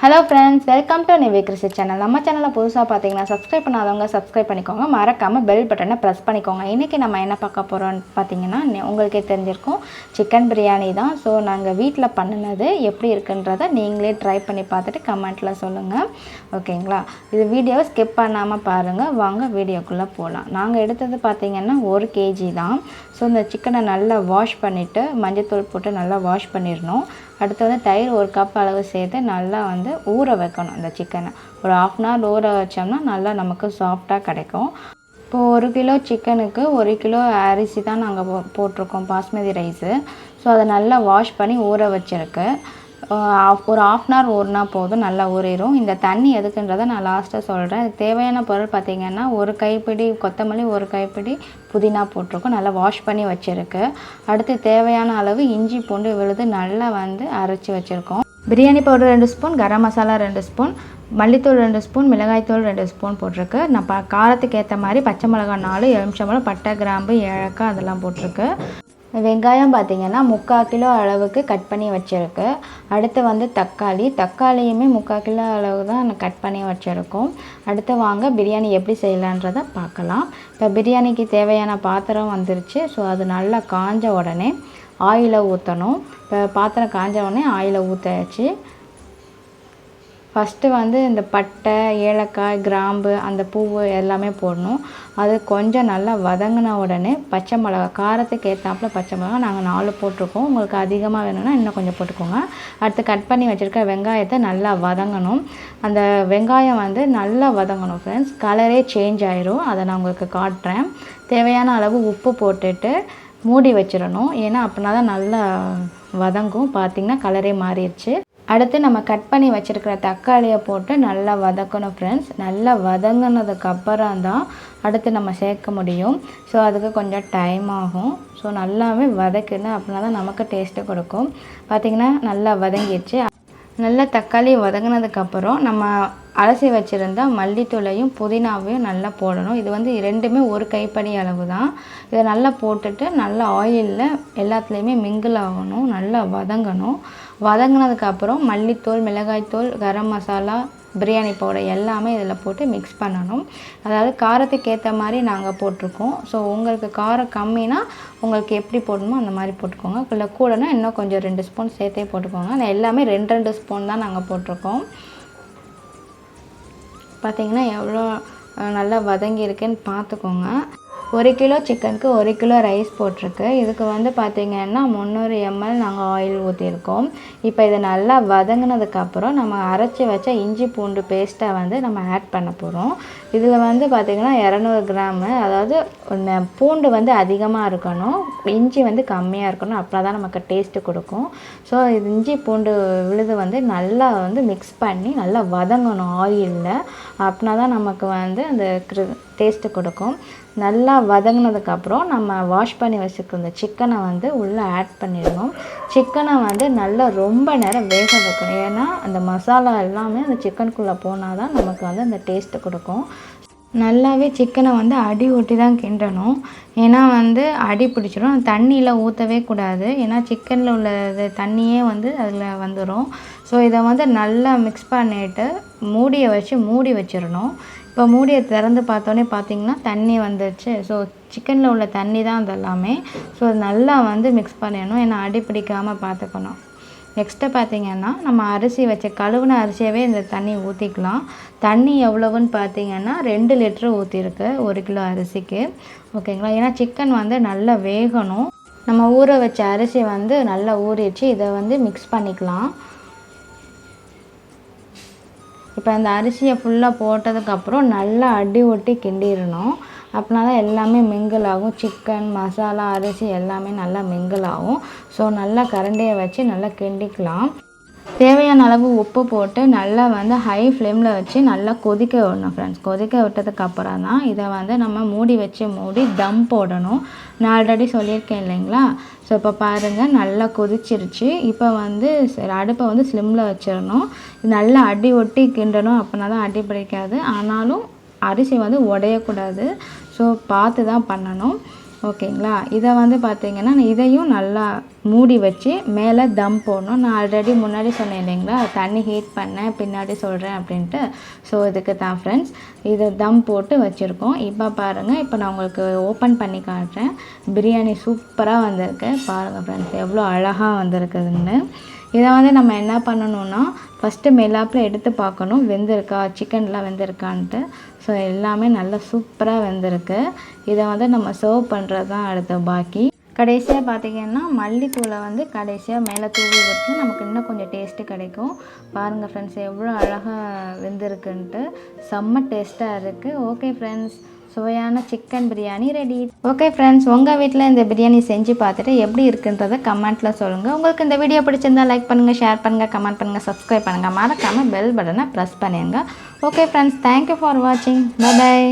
Hello friends welcome to Nive Christy channel நம்ம சேனலில் புதுசாக பார்த்தீங்கன்னா சப்ஸ்கிரைப் பண்ணாதவங்க சப்ஸ்கிரைப் பண்ணிக்கோங்க. மறக்காமல் பெல் பட்டனை ப்ரெஸ் பண்ணிக்கோங்க. இன்றைக்கி நம்ம என்ன பார்க்க போகிறோம்னு பார்த்தீங்கன்னா உங்களுக்கே தெரிஞ்சிருக்கும். சிக்கன் பிரியாணி தான். ஸோ நாங்கள் வீட்டில் பண்ணினது எப்படி இருக்குன்றதை நீங்களே ட்ரை பண்ணி பார்த்துட்டு கமெண்ட்டில் சொல்லுங்கள் ஓகேங்களா இது வீடியோவை ஸ்கிப் பண்ணாமல் பாருங்கள் வாங்க வீடியோக்குள்ளே போகலாம் நாங்கள் எடுத்தது பார்த்தீங்கன்னா ஒரு கேஜி தான். ஸோ இந்த சிக்கனை நல்லா வாஷ் பண்ணிவிட்டு மஞ்சத்தூள் போட்டு நல்லா வாஷ் பண்ணிடணும். அடுத்து வந்து தயிர் ஒரு கப் அளவு சேர்த்து நல்லா வந்து ஊற வைக்கணும் அந்த சிக்கனை ஒரு ஆஃப் அன் ஹவர் ஊற வச்சோம்னா நல்லா நமக்கு சாஃப்டாக கிடைக்கும். இப்போது ஒரு கிலோ சிக்கனுக்கு ஒரு கிலோ அரிசி தான் நாங்கள் போ போட்டிருக்கோம் பாஸ்மதி ரைஸு ஸோ அதை நல்லா வாஷ் பண்ணி ஊற வச்சிருக்கு. ஒரு ஆஃப் அன் ஹவர் ஊறினா போதும் நல்லா ஊறிடும் இந்த தண்ணி எதுக்குன்றதை நான் லாஸ்ட்டாக சொல்கிறேன் தேவையான பொருள் பார்த்திங்கன்னா ஒரு கைப்பிடி கொத்தமல்லி ஒரு கைப்பிடி புதினா போட்டிருக்கோம். நல்லா வாஷ் பண்ணி வச்சுருக்கு. அடுத்து தேவையான அளவு இஞ்சி பூண்டு விழுது நல்லா வந்து அரைச்சி வச்சுருக்கோம். பிரியாணி பவுடர் ரெண்டு ஸ்பூன் கரம் மசாலா ரெண்டு ஸ்பூன் மல்லித்தூள் ரெண்டு ஸ்பூன் மிளகாய்த்தூள் ரெண்டு ஸ்பூன் போட்டிருக்கு. நான் ப காரத்துக்கு ஏற்ற மாதிரி பச்சை மிளகாய் நாலு எலுமிச்சம்பழம் பட்டை கிராம்பு ஏலக்காய் அதெல்லாம் போட்டிருக்கு. வெங்காயம் பார்த்தீங்கன்னா முக்கால் கிலோ அளவுக்கு கட் பண்ணி வச்சுருக்கு. அடுத்து வந்து தக்காளி. தக்காளியுமே முக்கால் கிலோ அளவு தான் கட் பண்ணி வச்சுருக்கோம். அடுத்து வாங்க பிரியாணி எப்படி செய்யலான்றதை பார்க்கலாம். இப்போ பிரியாணிக்கு தேவையான பாத்திரம் வந்துருச்சு. ஸோ அது நல்லா காஞ்ச உடனே ஆயிலை ஊற்றணும் இப்போ பாத்திரம் காஞ்ச உடனே ஆயிலை ஊற்றாச்சு ஃபஸ்ட்டு வந்து இந்த பட்டை ஏலக்காய் கிராம்பு அந்த பூவு எல்லாமே போடணும். அது கொஞ்சம் நல்லா வதங்கின உடனே பச்சை மிளகா காரத்துக்கு ஏற்றாப்புல பச்சை மிளகா நாங்கள் நாலு போட்டிருக்கோம். உங்களுக்கு அதிகமாக வேணும்னா இன்னும் கொஞ்சம் போட்டுக்கோங்க. அடுத்து கட் பண்ணி வச்சுருக்க வெங்காயத்தை நல்லா வதங்கணும். அந்த வெங்காயம் வந்து நல்லா வதங்கணும் ஃப்ரெண்ட்ஸ் கலரே சேஞ்ச் ஆயிரும். அதை நான் உங்களுக்கு காட்டுறேன். தேவையான அளவு உப்பு போட்டுட்டு மூடி வச்சிடணும். ஏன்னா அப்படின்னா தான் நல்லா வதங்கும். பார்த்திங்கன்னா கலரே மாறிடுச்சு. அடுத்து நம்ம கட் பண்ணி வச்சுருக்கிற தக்காளியை போட்டு நல்லா வதக்கணும் ஃப்ரெண்ட்ஸ் நல்லா வதங்கினதுக்கப்புறம் தான் அடுத்து நம்ம சேர்க்க முடியும். ஸோ அதுக்கு கொஞ்சம் டைம் ஆகும். ஸோ நல்லாவே வதக்கணும் அப்படின்னா தான் நமக்கு டேஸ்ட்டு கொடுக்கும். பார்த்திங்கன்னா நல்லா வதங்கிடுச்சு. நல்லா தக்காளி வதங்கினதுக்கப்புறம் நம்ம அலசி வச்சுருந்தா மல்லித்தூளையும் புதினாவையும் நல்லா போடணும். இது வந்து ரெண்டுமே ஒரு கைப்படி அளவு தான் இதை நல்லா போட்டுட்டு நல்லா ஆயிலில் எல்லாத்துலேயுமே மிங்கிள் ஆகணும் நல்லா வதங்கணும். வதங்கினதுக்கப்புறம் மல்லித்தூள் மிளகாய்த்தூள் கரம் மசாலா பிரியாணி பவுடர் எல்லாமே இதில் போட்டு மிக்ஸ் பண்ணணும். அதாவது காரத்துக்கு ஏற்ற மாதிரி நாங்கள் போட்டிருக்கோம். ஸோ உங்களுக்கு காரம் கம்மினா உங்களுக்கு எப்படி போடணுமோ அந்த மாதிரி போட்டுக்கோங்க. இல்லை கூடனா இன்னும் கொஞ்சம் ரெண்டு ஸ்பூன் சேர்த்தே போட்டுக்கோங்க. நான் எல்லாமே ரெண்டு ரெண்டு ஸ்பூன் தான் நாங்கள் போட்டிருக்கோம். பார்த்தீங்கன்னா எவ்வளோ நல்லா வதங்கி இருக்குன்னு பார்த்துக்கோங்க. ஒரு கிலோ சிக்கனுக்கு ஒரு கிலோ ரைஸ் போட்டிருக்கு. இதுக்கு வந்து பார்த்திங்கன்னா முந்நூறு எம்எல் நாங்கள் ஆயில் ஊற்றிருக்கோம் இப்போ இதை நல்லா வதங்கினதுக்கப்புறம் நம்ம அரைச்சி வச்ச இஞ்சி பூண்டு பேஸ்ட்டை வந்து நம்ம ஆட் பண்ண போகிறோம் இதில் வந்து பார்த்திங்கன்னா இரநூறு கிராமு அதாவது பூண்டு வந்து அதிகமாக இருக்கணும். இஞ்சி வந்து கம்மியாக இருக்கணும். அப்போ தான் நமக்கு டேஸ்ட்டு கொடுக்கும். ஸோ இது இஞ்சி பூண்டு விழுது வந்து நல்லா வந்து மிக்ஸ் பண்ணி நல்லா வதங்கணும் ஆயிலில் அப்படின்னா தான் நமக்கு வந்து அந்த டேஸ்ட்டு கொடுக்கும். நல்லா வதங்கினதுக்கப்புறம் நம்ம வாஷ் பண்ணி வச்சுருக்க இந்த சிக்கனை வந்து உள்ளே ஆட் பண்ணிடணும். சிக்கனை வந்து நல்லா ரொம்ப நேரம் வேக வைக்கணும். ஏன்னா அந்த மசாலா எல்லாமே அந்த சிக்கனுக்குள்ளே போனால் தான் நமக்கு வந்து அந்த டேஸ்ட்டு கொடுக்கும். நல்லாவே சிக்கனை வந்து அடி ஒட்டி தான் கிண்டணும். ஏன்னா வந்து அடி பிடிச்சிரும். தண்ணியில் ஊற்றவே கூடாது. ஏன்னா சிக்கனில் உள்ள இது தண்ணியே வந்து அதில் வந்துடும் ஸோ இதை வந்து நல்லா மிக்ஸ் பண்ணிட்டு மூடியை வச்சு மூடி வச்சிடணும் இப்போ மூடியை திறந்து பார்த்தோன்னே பார்த்தீங்கன்னா தண்ணி வந்துடுச்சு. ஸோ சிக்கனில் உள்ள தண்ணி தான் அது எல்லாமே ஸோ நல்லா வந்து மிக்ஸ் பண்ணிடணும். ஏன்னா அடி பிடிக்காமல் பார்த்துக்கணும். நெக்ஸ்ட்டு பார்த்தீங்கன்னா நம்ம அரிசி வச்ச கழுவுன அரிசியவே இந்த தண்ணி ஊற்றிக்கலாம் தண்ணி எவ்வளவுன்னு பார்த்தீங்கன்னா ரெண்டு லிட்ரு ஊற்றிருக்கு ஒரு கிலோ அரிசிக்கு. ஓகேங்களா ஏன்னா சிக்கன் வந்து நல்லா வேகணும். நம்ம ஊற வச்ச அரிசி வந்து நல்லா ஊறிடுச்சு. இதை வந்து மிக்ஸ் பண்ணிக்கலாம். இப்போ இந்த அரிசியை ஃபுல்லாக போட்டதுக்கப்புறம் நல்லா அடி ஒட்டி கிண்டிடணும். அப்படின்னா தான் எல்லாமே மிங்கிள் ஆகும் சிக்கன் மசாலா அரிசி எல்லாமே நல்லா மிங்கிள் ஆகும் ஸோ நல்லா கரண்டியை வச்சு நல்லா கிண்டிக்கலாம். தேவையான அளவு உப்பு போட்டு நல்லா வந்து ஹை ஃப்ளேமில் வச்சு நல்லா கொதிக்க விடணும் ஃப்ரெண்ட்ஸ் கொதிக்க விட்டதுக்கப்புறம் தான் இதை வந்து நம்ம மூடி வச்சு மூடி தம் போடணும். நான் ஆல்ரெடி சொல்லியிருக்கேன் இல்லைங்களா? ஸோ இப்போ பாருங்கள் நல்லா கொதிச்சிருச்சு. இப்போ வந்து அடுப்பை வந்து ஸ்லிம்மில் வச்சிடணும். நல்லா அடி ஒட்டி கிண்டணும் அப்படின்னா தான் அடி பிடிக்காது. ஆனாலும் அரிசி வந்து உடையக்கூடாது. ஸோ பார்த்து தான் பண்ணணும். ஓகேங்களா? இதை வந்து பார்த்தீங்கன்னா இதையும் நல்லா மூடி வச்சு மேலே தம் போடணும். நான் ஆல்ரெடி முன்னாடி சொன்னேன் இல்லைங்களா? தண்ணி ஹீட் பண்ணேன் பின்னாடி சொல்கிறேன் அப்படின்ட்டு. ஸோ இதுக்கு தான் ஃப்ரெண்ட்ஸ் இதை தம் போட்டு வச்சுருக்கோம். இப்போ பாருங்கள் இப்போ நான் உங்களுக்கு ஓப்பன் பண்ணி காட்டுறேன். பிரியாணி சூப்பராக வந்திருக்கு. பாருங்கள் ஃப்ரெண்ட்ஸ் எவ்வளோ அழகாக வந்திருக்குதுன்னு. இதை வந்து நம்ம என்ன பண்ணணும்னா ஃபஸ்ட்டு மேலாப்பில் எடுத்து பார்க்கணும். வெந்திருக்கா? சிக்கன்லாம் வெந்திருக்கான்ட்டு. ஸோ எல்லாமே நல்லா சூப்பராக வெந்திருக்கு. இதை வந்து நம்ம சர்வ் பண்ணுறது தான் அடுத்த பாக்கி. கடைசியாக பார்த்தீங்கன்னா மல்லித்தூளை வந்து கடைசியாக மேலே தூவி வச்சு நமக்கு இன்னும் கொஞ்சம் டேஸ்ட்டு கிடைக்கும். பாருங்கள் ஃப்ரெண்ட்ஸ் எவ்வளோ அழகாக வெந்திருக்குன்ட்டு. செம்ம டேஸ்ட்டாக இருக்குது ஓகே ஃப்ரெண்ட்ஸ் சுவையான chicken biryani ready okay friends உங்கள் வீட்டில் இந்த பிரியாணி செஞ்சு பார்த்துட்டு எப்படி இருக்குன்றதை கமெண்ட்டில் சொல்லுங்கள் உங்களுக்கு இந்த வீடியோ பிடிச்சிருந்தா லைக் பண்ணுங்கள் ஷேர் பண்ணுங்கள் கமெண்ட் பண்ணுங்கள் சப்ஸ்கிரைப் பண்ணுங்கள் மறக்காமல் பெல் பட்டனை ப்ரெஸ் பண்ணிடுங்க ஓகே ஃப்ரெண்ட்ஸ் தேங்க்யூ ஃபார் வாட்சிங் பாய்